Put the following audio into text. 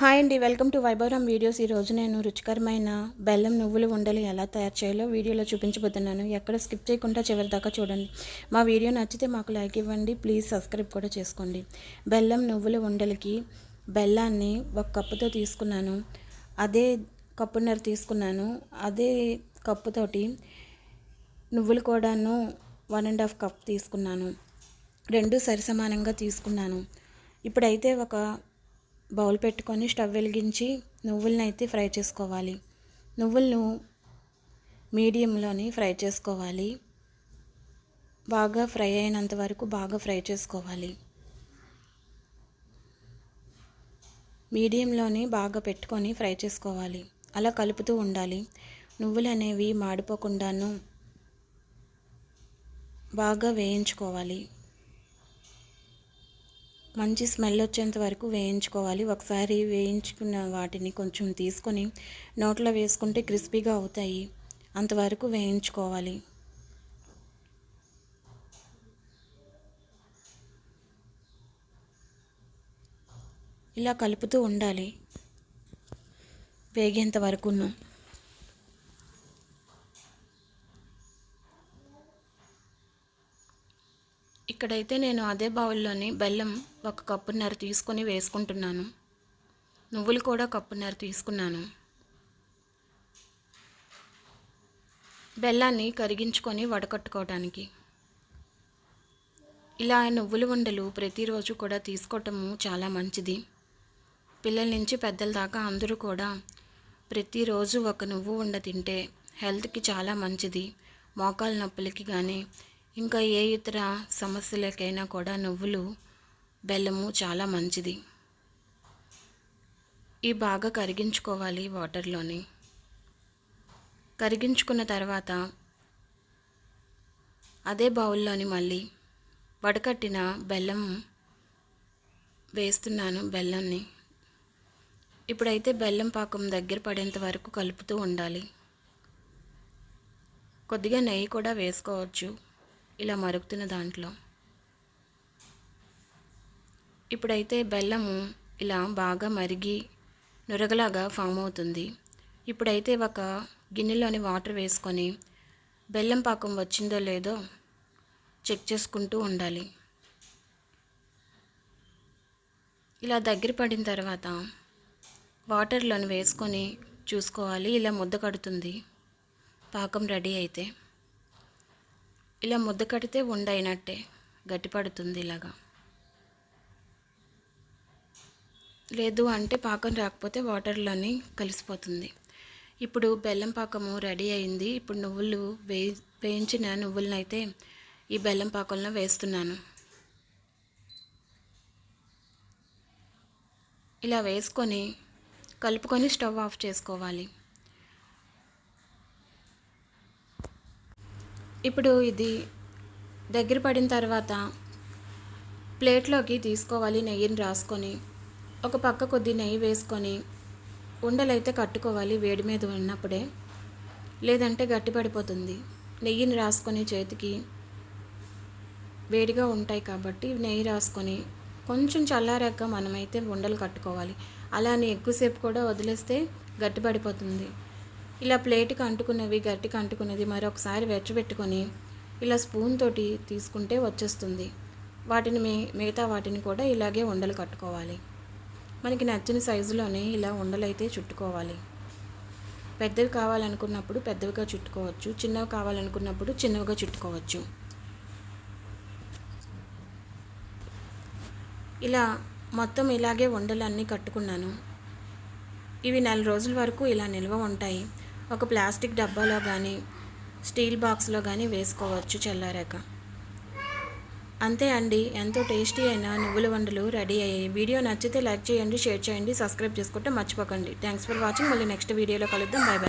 Hi అండి welcome to వైభవరామ్ videos. ఈరోజు నేను రుచికరమైన బెల్లం నువ్వులు ఉండలు ఎలా తయారు చేయాలో వీడియోలో చూపించబోతున్నాను. ఎక్కడ స్కిప్ చేయకుండా చివరి దాకా చూడండి. మా వీడియో నచ్చితే మాకు లైక్ ఇవ్వండి ప్లీజ్ సబ్స్క్రైబ్ కూడా చేసుకోండి. బెల్లం నువ్వుల ఉండలకి బెల్లాన్ని ఒక కప్పుతో తీసుకున్నాను. అదే కప్పున్నర తీసుకున్నాను. అదే కప్పుతోటి నువ్వులు కూడాను వన్ అండ్ హాఫ్ కప్ తీసుకున్నాను. రెండు సరిసమానంగా తీసుకున్నాను. ఇప్పుడైతే ఒక బౌల్ పెట్టుకొని స్టవ్ వెలిగించి నువ్వులను అయితే ఫ్రై చేసుకోవాలి. నువ్వులను మీడియంలోని ఫ్రై చేసుకోవాలి. బాగా ఫ్రై అయినంత వరకు బాగా ఫ్రై చేసుకోవాలి. మీడియంలోని బాగా పెట్టుకొని ఫ్రై చేసుకోవాలి. అలా కలుపుతూ ఉండాలి. నువ్వులు అనేవి మాడిపోకుండాను బాగా వేయించుకోవాలి. మంచి స్మెల్ వచ్చేంత వరకు వేయించుకోవాలి. ఒకసారి వేయించుకున్న వాటిని కొంచెం తీసుకొని నోట్లో వేసుకుంటే క్రిస్పీగా అవుతాయి. అంతవరకు వేయించుకోవాలి. ఇలా కలుపుతూ ఉండాలి. వేగేంత వరకును ఇక్కడైతే నేను అదే బౌల్లోని బెల్లం ఒక కప్పున్నర తీసుకొని వేసుకుంటున్నాను. నువ్వులు కూడా కప్పున్నర తీసుకున్నాను. బెల్లాన్ని కరిగించుకొని వడకట్టుకోవడానికి ఇలా నువ్వుల ఉండలు ప్రతిరోజు కూడా తీసుకోవటము చాలా మంచిది. పిల్లల నుంచి పెద్దల దాకా అందరూ కూడా ప్రతిరోజు ఒక నువ్వు ఉండ తింటే హెల్త్కి చాలా మంచిది. మోకాల నొప్పులకి కానీ ఇంకా ఏ ఇతర సమస్యలకైనా కూడా నువ్వులు బెల్లము చాలా మంచిది. ఈ బాగా కరిగించుకోవాలి వాటర్లోని. కరిగించుకున్న తర్వాత అదే బౌల్లోని మళ్ళీ వడకట్టిన బెల్లం వేస్తున్నాను బెల్లంని ఇప్పుడైతే బెల్లం పాకం దగ్గర పడేంత వరకు కలుపుతూ ఉండాలి. కొద్దిగా నెయ్యి కూడా వేసుకోవచ్చు. ఇలా మరుగుతున్న దాంట్లో. ఇప్పుడైతే బెల్లము ఇలా బాగా మరిగి నురగలాగా ఫామ్ అవుతుంది. ఇప్పుడైతే ఒక గిన్నెలోని వాటర్ వేసుకొని బెల్లం పాకం వచ్చిందో లేదో చెక్ చేసుకుంటూ ఉండాలి. ఇలా దగ్గర పడిన తర్వాత వాటర్లోని వేసుకొని చూసుకోవాలి. ఇలా ముద్ద కడుతుంది. పాకం రెడీ అయితే. ఇలా ముద్ద కడితే ఉండైనట్టే. గట్టిపడుతుంది ఇలాగా. లేదు అంటే పాకం రాకపోతే వాటర్లోని కలిసిపోతుంది. ఇప్పుడు బెల్లం పాకము రెడీ అయింది. ఇప్పుడు నువ్వులు వే వేయించిన నువ్వులనైతే ఈ బెల్లం పాకంలో వేస్తున్నాను. ఇలా వేసుకొని కలుపుకొని స్టవ్ ఆఫ్ చేసుకోవాలి. ఇప్పుడు ఇది దగ్గర పడిన తర్వాత ప్లేట్లోకి తీసుకోవాలి నెయ్యిని రాసుకొని ఒక పక్క కొద్ది నెయ్యి వేసుకొని ఉండలైతే కట్టుకోవాలి వేడి మీద ఉన్నప్పుడే లేదంటే గట్టి పడిపోతుంది. నెయ్యిని రాసుకొని చేతికి వేడిగా ఉంటాయి కాబట్టి నెయ్యి రాసుకొని కొంచెం చల్లారాక మనమైతే ఉండలు కట్టుకోవాలి. అలానే ఎక్కువసేపు కూడా వదిలేస్తే గట్టిపడిపోతుంది ఇలా ప్లేట్కి అంటుకున్నవి గట్టికి అంటుకున్నది మరొకసారి వెచ్చబెట్టుకొని ఇలా స్పూన్ తోటి తీసుకుంటే వచ్చేస్తుంది. వాటిని మీ మిగతా వాటిని కూడా ఇలాగే ఉండలు కట్టుకోవాలి. మనకి నచ్చిన సైజులోనే ఇలా ఉండలైతే చుట్టుకోవాలి. పెద్దవి కావాలనుకున్నప్పుడు పెద్దవిగా చుట్టుకోవచ్చు చిన్నవి కావాలనుకున్నప్పుడు చిన్నవిగా చుట్టుకోవచ్చు. ఇలా మొత్తం ఇలాగే ఉండలన్నీ కట్టుకున్నాను. ఇవి నెల రోజుల వరకు ఇలా నిల్వ ఉంటాయి. ఒక ప్లాస్టిక్ డబ్బాలో కానీ స్టీల్ బాక్స్లో కానీ వేసుకోవచ్చు చల్లారాక. అంతే అండి. ఎంతో టేస్టీ అయిన నువ్వుల వండలు రెడీ అయ్యాయి. వీడియో నచ్చితే లైక్ చేయండి షేర్ చేయండి సబ్స్క్రైబ్ చేసుకుంటే మర్చిపోకండి. Thanks for watching. మళ్ళీ నెక్స్ట్ వీడియోలో కలుద్దాం. Bye bye.